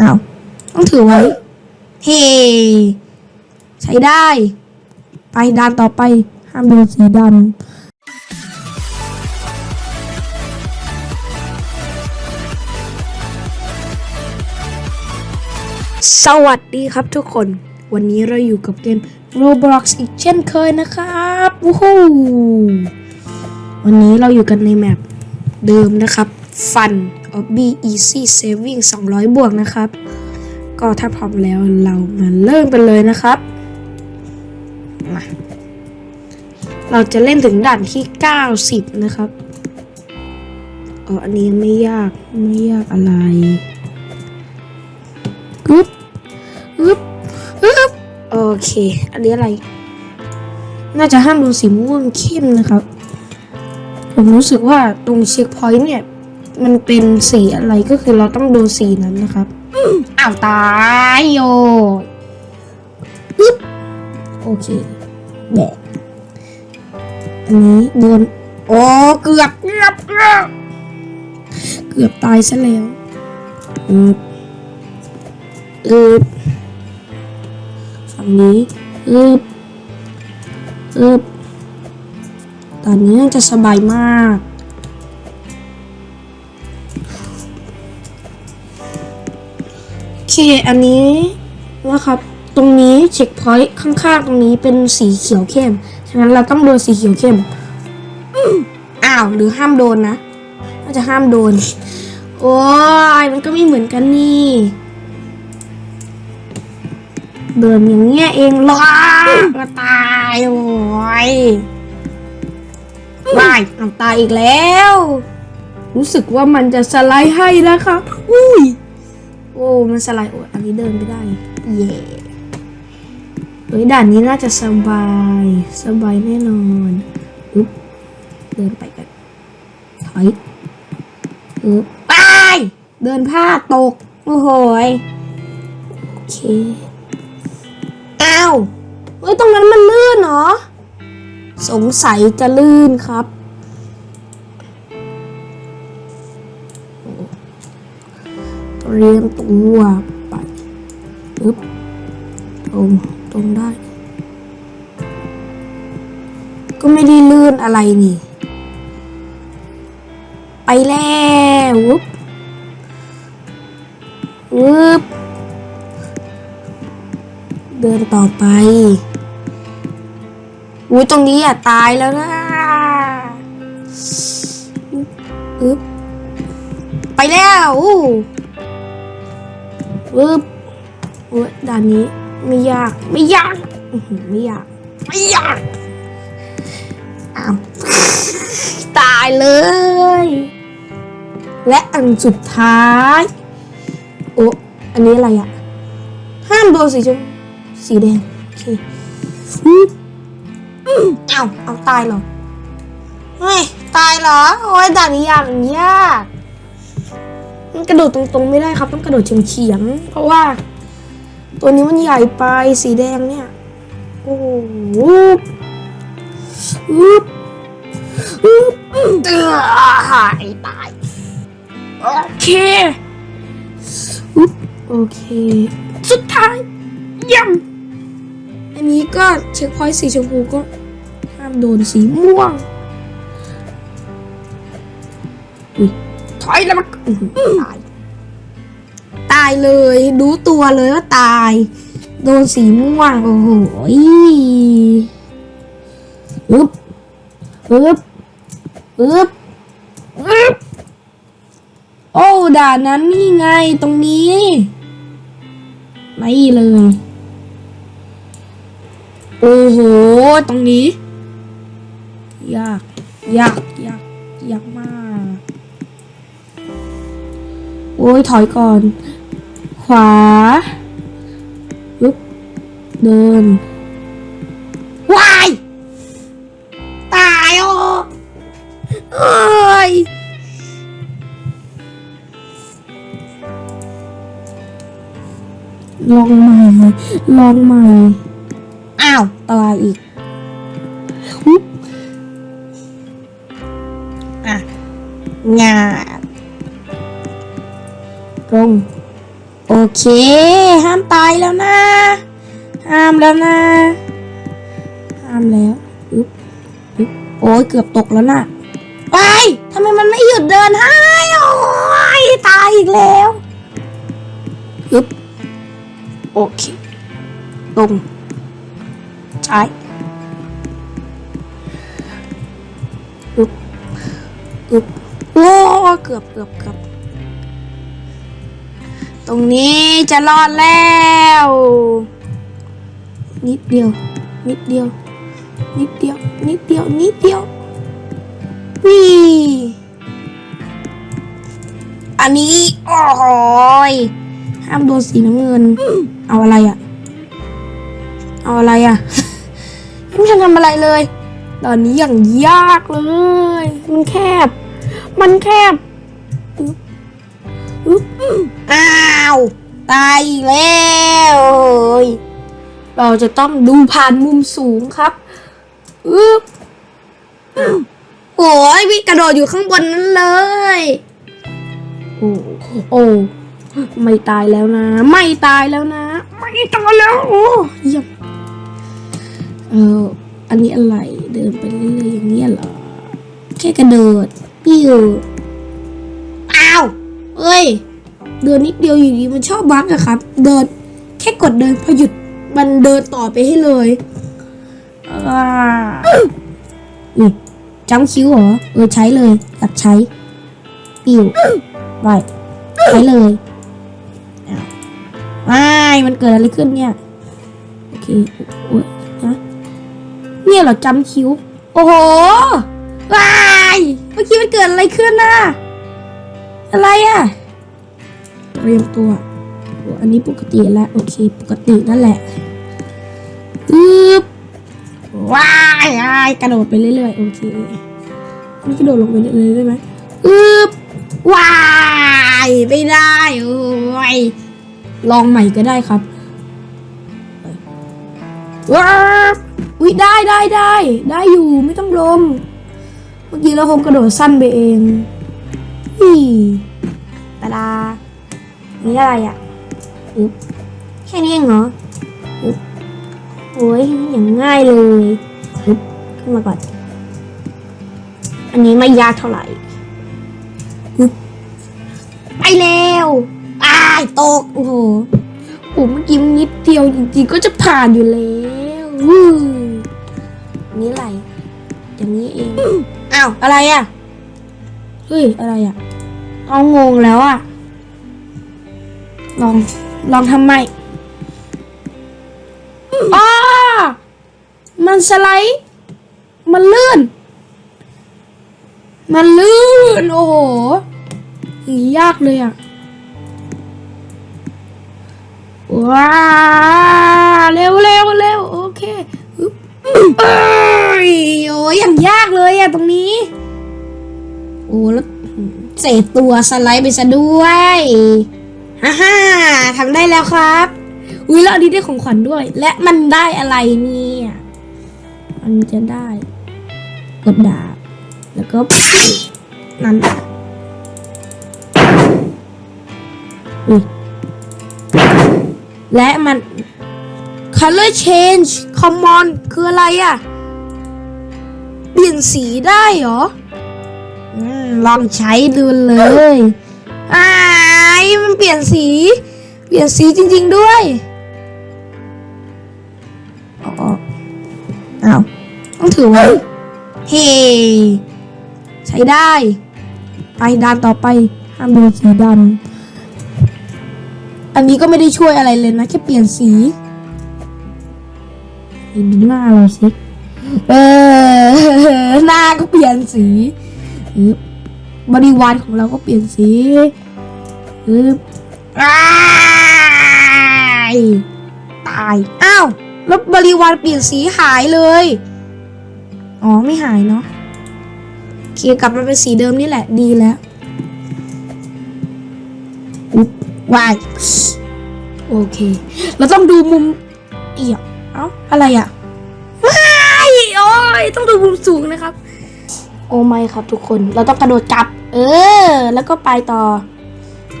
อ้าว ต้องถือไว้ เฮ้ ใช้ได้ ไปด่านต่อไป ห้ามดนสีดำสวัสดีครับทุกคน วันนี้เราอยู่กับเกม Roblox อีกเช่นเคยนะครับวู้ฮู้วันนี้เราอยู่กันในแมปเดิมนะครับ Fun Obby Easy Saving 200 บวกนะครับ ก็ถ้าพร้อมแล้วเรามาเริ่มกันเลยนะครับมาเราจะเล่นถึงด่านที่ 90 นะครับอ๋ออันนี้ไม่ยากไม่ยากอะไรกึ๊บกึ๊บกึ๊บโอเค อันนี้อะไร น่าจะห้ามดูสีม่วงเข้มนะครับ ผมรู้สึกว่าตรงเช็คพอยต์เนี่ย มันเป็นสีอะไรก็คือเราต้องดูสีนั้นนะครับอ้าวตายโยปึ๊บโอเคแบะอันนี้โดนโอ้เกือบเกือบเกือบเกือบตายซะแล้วอืบอืบฝั่งนี้อืบอืบตอนนี้น่าจะสบายมาก เคอันนี้นะครับ ตรงนี้เช็คพอยต์ข้างๆตรงนี้เป็นสีเขียวเข้ม ฉะนั้นเราต้องโดนสีเขียวเข้มอ้าวหรือห้ามโดนนะน่าจะห้ามโดน โอ้ยมันก็ไม่เหมือนกันนี่เดินอย่างเงี้ยเองหรอมาตายโอ้ยว้ายเอาตายอีกแล้ว รู้สึกว่ามันจะสไลด์ให้นะคะ อุ้ย โอ้มันสไลด์โอ้ยอันนี้เดินไม่ได้ เย่เฮ้ยด่านนี้น่าจะสบาย สบายแน่นอนอุ๊บเดินไปกันถอยอุ๊บไปเดินพลาดตก โอ้โหยโอเคอ้าวเฮ้ยตรงนั้นมันลื่นเหรอ สงสัยจะลื่นครับ เรียงตัวไปปึ๊บตรงตรงได้ ก็ไม่ได้ลื่นอะไรนี่ ไปแล้ววุ๊บวุ๊บเดินต่อไปอุ้ยตรงนี้อะ ตายแล้วนะอึ๊บไปแล้ว อู้อึ๊บอุ้ยด่านนี้ไม่ยาก ไม่ยากไม่ยาก ไม่ยากอ้าวตายเลย และอันสุดท้าย โอ้อันนี้อะไรอะห้ามโดนสีชมสีแดง โอเคเอ้าเอาตายเหรอเฮ้ยตายเหรอ โอ้ยด่านนี้ยากยาก กระโดดตรงๆไม่ได้ครับ ต้องกระโดดเฉียงๆเพราะว่า ตัวนี้มันใหญ่ไปสีแดงเนี่ย โอ้โหอึ๊บอึ๊บเตือหายตาย โอเคอุ๊บโอเค สุดท้ายย่ำอันนี้ก็เช็คพอยต์สีชมพูก็ห้ามโดนสีม่วง อุ๊ย ถอยแล้วมันตาย ตายเลยรู้ตัวเลยว่าตาย โดนสีม่วงโอ้โหอึ๊บอึ๊บอึ๊บอึ๊บโอ้ด่านนั้นนี่ไงตรงนี้ ไม่เลย โอ้โห ตรงนี้ ยาก ยาก ยาก ยากมาก โอ้ยถอยก่อน ขวาปึ๊บเดินวายตายโอ้เอ้ยลองใหม่ลองใหม่ อ้าว ตายอีกอุ๊บอะงา ตรงโอเค ห้ามตายแล้วนะ ห้ามแล้วนะ ห้ามแล้วอึ๊บอึ๊บโอ้ยเกือบตกแล้วน่ะไปทำไมมันไม่หยุดเดินให้โอ้ยตายอีกแล้วอึ๊บโอเคตรงใช่อึ๊บอึ๊บโอ้เกือบเกือบเกือบ ตรงนี้จะรอดแล้ว นิดเดียว นิดเดียว นิดเดียว นิดเดียว นิดเดียววิอันนี้โอ้โหยห้ามโดนสีน้ำเงิน เอาอะไรอะเอาอะไรอะไม่ทันทำอะไรเลย ตอนนี้อย่างยากเลย มันแคบ มันแคบ อึ๊บอ้าว ตายอีกแล้วโอ้ยเราจะต้องดูผ่านมุมสูงครับอึ๊บโอ้ยวิกระโดดอยู่ข้างบนนั้นเลย โอ้โอ้ไม่ตายแล้วนะ ไม่ตายแล้วนะ ไม่ตายแล้วโอ้เยี่ยมเอออันนี้อะไรเดินไปเรื่อยๆอย่างนี้ยเหรอ แค่กระโดดปิ้วอ้าว เอ้ย เดินนิดเดียวอยู่ดีมันชอบบั๊กอะครับ เดินแค่กดเดินพอหยุดมันเดินต่อไปให้เลยอ่าอุ้ยจังคิ้วเหรอ เออใช้เลยอยากใช้ปิวไปใช้เลยอ้าวไม่มันเกิดอะไรขึ้นเนี่ย โอเคโอ้ยนะเนี่ยเหรอจำคิ้ว โอ้โหว้ายเมื่อกี้มันเกิดอะไรขึ้นน่ะ อะไรอะเตรียมตัวอ้อันนี้ปกติแล้วโอเคปกตินั่นแหละอึ๊บว้ายายกระโดดไปเรื่อยๆโอเคนนี้กระโดดลงไปเลยได้ไหมอึ๊บว้ายไม่ได้โอ้ยลองใหม่ก็ได้ครับว้าวอุ้ยได้ได้ได้ได้อยู่ไม่ต้องลงเมื่อกี้เราคงกระโดดสั้นไปเอง ตาดานี่อะไรอะอึบแค่นี้เองเหรออึบโอ้ยอย่างง่ายเลยอึบขึ้นมาก่อน อันนี้ไม่ยากเท่าไหร่อึบไปแล้วอายตก โอ้โหโอ้เมื่อกี้มันนิดเดียวจริงๆ ก็จะผ่านอยู่แล้วนนี้อะไร อย่างนี้เอง อ้าว อะไรอะ เฮ้ย อะไรอะ เอางงแล้วอะ ลอง ลองทำใหม่อ้ามันสไลด์ มันลื่น มันลื่น โอ้โหอย่างนี้ยากเลยอะ ว้าเร็วเร็วเร็วโอเคอึ๊บเอ้ยโอ้ยอย่างยากเลยอะตรงนี้โอ้แล้วเศษตัวสไลด์ไปซะด้วยฮ่าฮ่าทำได้แล้วครับอุ้ยแล้วอันนี้ได้ของขวัญด้วย และมันได้อะไรเนี่ยมันจะได้ กดดาบ แล้วก็นั่นอุ้ยและมัน color change common คืออะไรอะ่ะ เปลี่ยนสีได้เหรออืม ลองใช้ดูเลยอ้ายมันเปลี่ยนสี เปลี่ยนสีจริง ๆด้วยอ๋ออ้าวต้องถือไว้เฮ้ใช้ได้ ไปด้านต่อไปห้ามโดนสีดำอันนี้ก็ไม่ได้ช่วยอะไรเลยนะแค่เปลี่ยนสีดูหน้าเราสิเออหน้าก็เปลี่ยนสีอ บริวารของเราก็เปลี่ยนสีอึ๊บอ้ายตายอ้าวแล้วบริวารเปลี่ยนสีหายเลย อ๋อไม่หายเนาะเคกลับมาเป็นสีเดิมนี่แหละดีแล้วอุ๊บวายโอเค เราต้องดูมุมเอียเอ้าอะไรอะว้ายโอ้ยต้องดูมุมสูงนะครับ โอ้ไม่ครับทุกคน เราต้องกระโดดจับ เออ แล้วก็ไปต่อ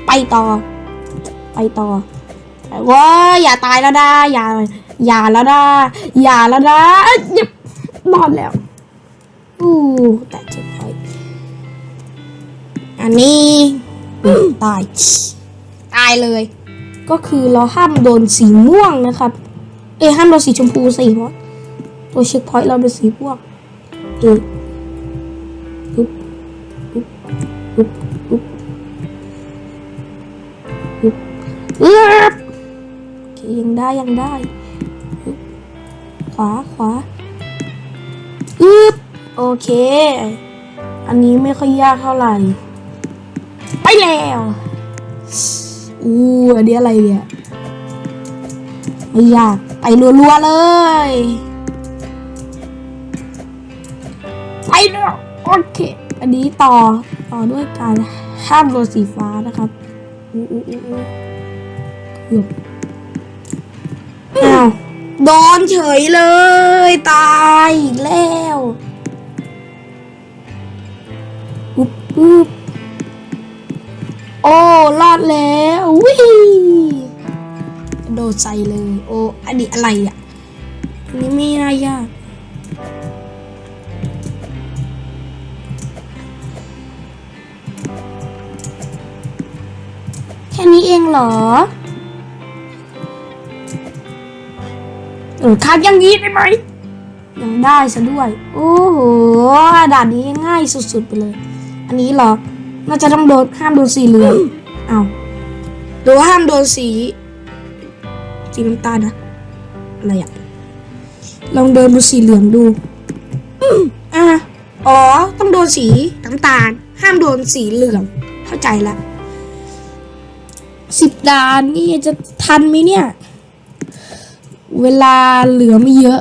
ไปต่อ ไปต่อว้าอย่าตายแล้วนะอย่า อย่าแล้วนะอย่าแล้วนะเอ้ยอย่ารอดแล้วอู้แต่เจ็บพอยอันนี้ตาย ตายเลย ก็คือเราห้ามโดนสีม่วงนะครับ เอ้ห้ามโดนสีชมพูสิเพราะตัวเช็คพอยต์เราเป็นสีม่วงเออ ปุ๊บปุ๊บปุ๊บเออโอเคยังได้ยังได้ ขวาขวาอึบโอเค อันนี้ไม่ค่อยยากเท่าไหร่ ไปแล้วอู้อันนี้อะไรเนี่ยไม่ยากไปรัวๆเลยไปแล้วโอเค อันนี้ต่อ ต่อด้วยการห้ามโดนสีฟ้านะครับอู้อู้อู้อู้เกือบอ้าวโดนเฉยเลย ตายอีกแล้วอุ๊บอุ๊บโอ้รอดแล้ววิโดดใส่เลย โอ้อันนี้อะไรอะอันนี้ไม่น่ายาก องเหรอเออคัดอย่างนี้ได้ไหม ยังได้ซะด้วย โอ้โหด่านนี้ง่ายสุดๆไปเลย อันนี้เหรอ น่าจะต้องโดนห้ามโดนสีเหลืองเอาหรือว่าห้ามโดนสี สีน้ำตาลนะ อะไรอะลองเดินดูสีเหลืองดูอะอ๋อ ต้องโดนสีน้ำตาล ห้ามโดนสีเหลือง เข้าใจละ สิบดานนี่จะทันไหมเนี่ย เวลาเหลือไม่เยอะ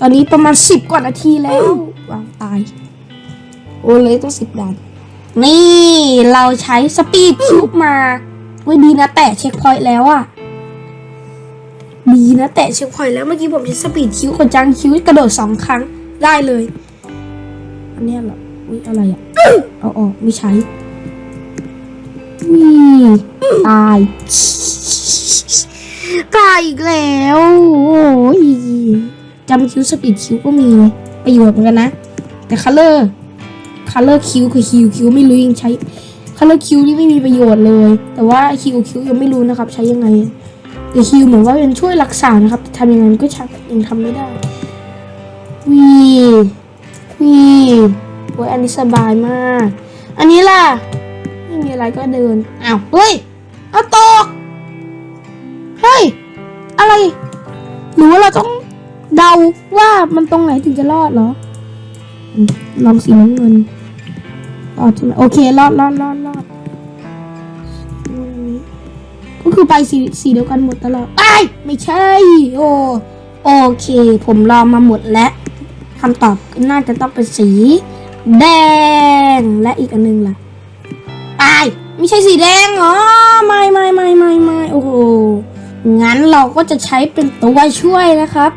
ตอนนี้ประมาณสิบกว่านาทีแล้ววางตาย โอ้เลยต้องสิบดาน นี่เราใช้สปีดคิวบมาเว้ยดีนะ แตะเช็คพอยต์แล้วอะดีนะ แตะเช็คพอยต์แล้วเมื่อกี้ผมใช้สปีดคิวกับจังคิวกระโดดสองครั้งได้เลย อันเนี้ยเหรออุ้ยอะไรอะเอาออกไม่ใช้ นี่ตายตายอีกแล้ว โอ้ยจำคิวสปีดคิวก็มีประโยชน์เหมือนกันนะ แต่คัลเลอร์คัลเลอร์คิวคือคิวคิวไม่รู้ยังใช้คัลเลอร์คิวนี่ไม่มีประโยชน์เลย แต่ว่าคิวคิวยังไม่รู้นะครับ ใช้ยังไงแต่คิวเหมือนว่าเป็นช่วยรักษานะครับแต่ทำยังไงมันก็ชักยังทำไม่ได้วีวีโอ้ยอันนี้สบายมาก อันนี้ล่ะ ไม่มีอะไรก็เดิน อ้าว เฮ้ยเอาตก เฮ้ย อะไร หรือว่าเราต้องเดาว่ามันตรงไหนถึงจะรอดเหรอ ลองสีน้ำเงินรอดใช่ไหมโอเค รอดรอดรอดรอดก็คือไปสีสีเดียวกันหมดตลอดไอ้ไม่ใช่ โอโอเค ผมลองมาหมดแล้วคำตอบน่าจะต้องเป็นสี แดง และอีกอันหนึงล่ะ ไอ้าย ไม่ใช่สีแดงเหรอไม่ไม่ไม่ไม่ไม่โอ้โหงั้นเราก็จะใช้เป็นตัวช่วยนะครับ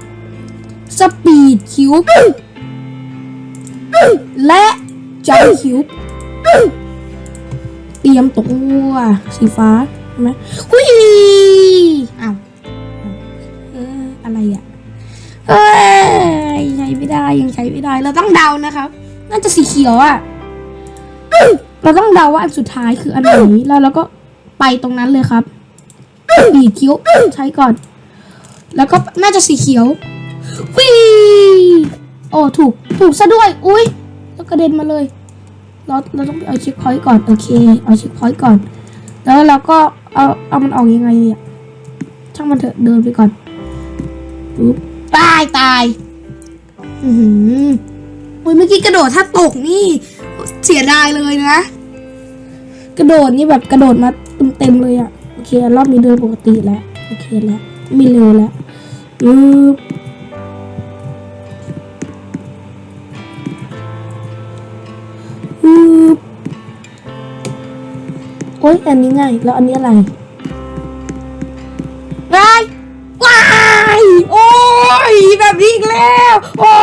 สปีดคิวบและจอคิวบเตรียมตัวสีฟ้าใช่ไหมหุยอ้าวเอออะไรอะเอ้ยใช้ไม่ได้ยังใช้ไม่ได้เราต้องเดานะครับ น่าจะสีเขียวอะ เราต้องเดาว่าอันสุดท้ายคืออันไหนแล้วเราก็ไปตรงนั้นเลยครับปีคิ้วใช้ก่อน แล้วก็น่าจะสีเขียววิโอ้ถูกถูกซะด้วย อุ้ยแล้วกระเด็นมาเลย เราเราต้องไปเอาเช็คพอยต์ก่อนโอเคเอาเช็คพอยต์ก่อน แล้วเราก็เอาเอามันออกยังไงเนี่ยช่างมันเถอะเดินไปก่อนปุ๊บตายตายอือหืออุ้ยเมื่อกี้กระโดดถ้าตกนี่ เสียดายเลยนะ กระโดดนี่แบบกระโดดมาเต็มๆเลยอะโอเครอบนี้เดินปกติแล้วโอเคแล้วไม่เร็วแล้วปึ๊บปึ๊บโอ๊ยอันนี้ง่าย แล้วอันนี้อะไรว้ายว้ายโอ้ยแบบนี้อีกแล้ว โอ้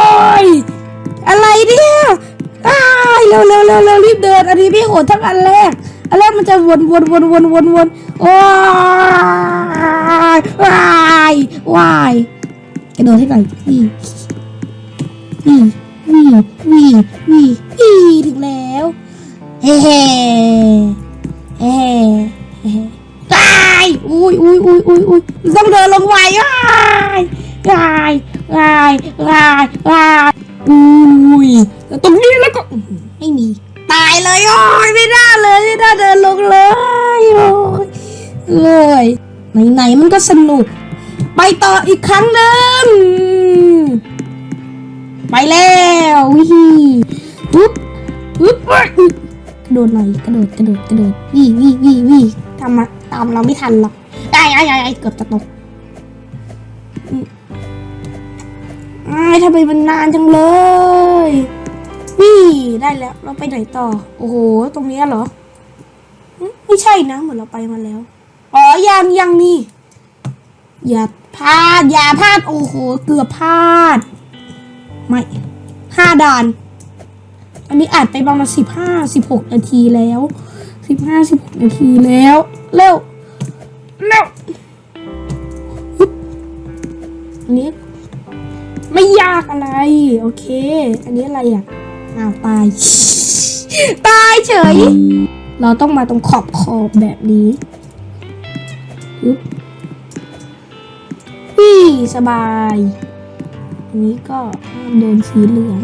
ย อะไรเนี่ยอ้ายเร็วเร็วเร็วเร็วรีบเดิน อันนี้ไม่โหดทั้งอันแรก แล้วมันจะวนวนวนวนวนวนโอ้ยว้ายว้ายกระโดดให้หน่อยนี่นี่นี่นี่นี่นี่ถึงแล้วเฮ้เฮ้เฮ้เฮ้ตายอุ้ยอุ้ยอุ้ยอุ้ยอุ้ยต้องเดินลงไปว้ายว้ายว้ายว้ายว้ายอุ้ยตรงนี้แล้วก็ไม่มี ตายเลยโอ้ยไม่ได้เลยไม่ได้เดินลงเลยโอ้ยเลยไหนๆมันก็สนุก ไปต่ออีกครั้งหนึ่งไปแล้ววิปุ๊บปุ๊บกระโดดหน่อยกระโดดกระโดดกระโดดวี่วี่วี่วี่ทำมาตามเราไม่ทันหรอกไอ้ไอ้ไอ้ไอ้เกือบจะตกไอ้ทำไมมันนานจังเลย นี่ได้แล้วเราไปไหนต่อ โอ้โห ตรงนี้เหรอ ไม่ใช่นะ เหมือนเราไปมาแล้ว อ๋อ ยังยังนี่ อย่าพลาด อย่าพลาด โอ้โห เกือบพลาด ไม่ห้าด่าน อันนี้อัดไปประมาณสิบห้าสิบหกนาทีแล้วสิบห้าสิบหกนาทีแล้ว เร็ว เร็วอันนี้ไม่ยากอะไร โอเค อันนี้อะไรอะ อ้าวตาย ตายเฉย เราต้องมาตรงขอบขอบแบบนี้ปึ๊บวี่สบาย อันนี้ก็โดนสีเหลือง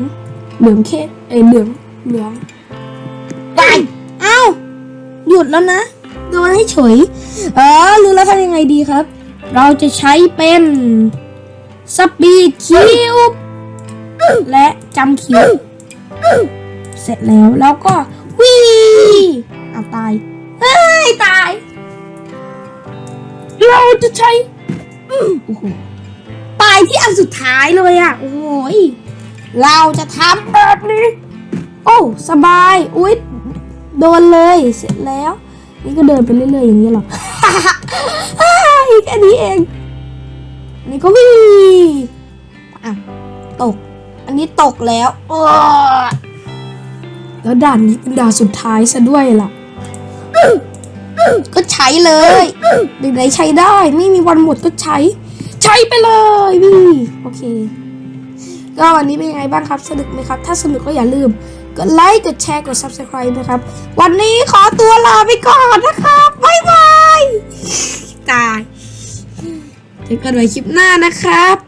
เหลืองเคเอ้ยเหลือง เหลืองไปเอ้าหยุดแล้วนะ โดนให้เฉย เออรู้แล้วทำยังไงดีครับ เราจะใช้เป็นสปีดคิวและจำคิว เสร็จแล้วแล้วก็วิ่งเอาตายเฮ้ยตาย เราจะใช้โอ้โหตายที่อันสุดท้ายเลยอะ โอ้ยเราจะทำแบบนี้ โอ้สบาย อุ๊ยโดนเลยเสร็จแล้ว นี่ก็เดินไปเรื่อยๆอย่างนี้หรอแค่นี้เอง นี่ก็วิ่งอะตก อันนี้ตกแล้วโอ้แล้วด่านนี้เป็นด่านสุดท้ายซะด้วยล่ะ ก็ใช้เลยไหนๆใช้ได้ ไม่มีวันหมดก็ใช้ ใช้ไปเลยวิโอเค ก็วันนี้เป็นยังไงบ้างครับ สนุกไหมครับ ถ้าสนุกก็อย่าลืม กดไลค์ กดแชร์ กด subscribe นะครับ วันนี้ขอตัวลาไปก่อนนะครับบ๊ายบาย ตายเจอกันใหม่คลิปหน้านะครับ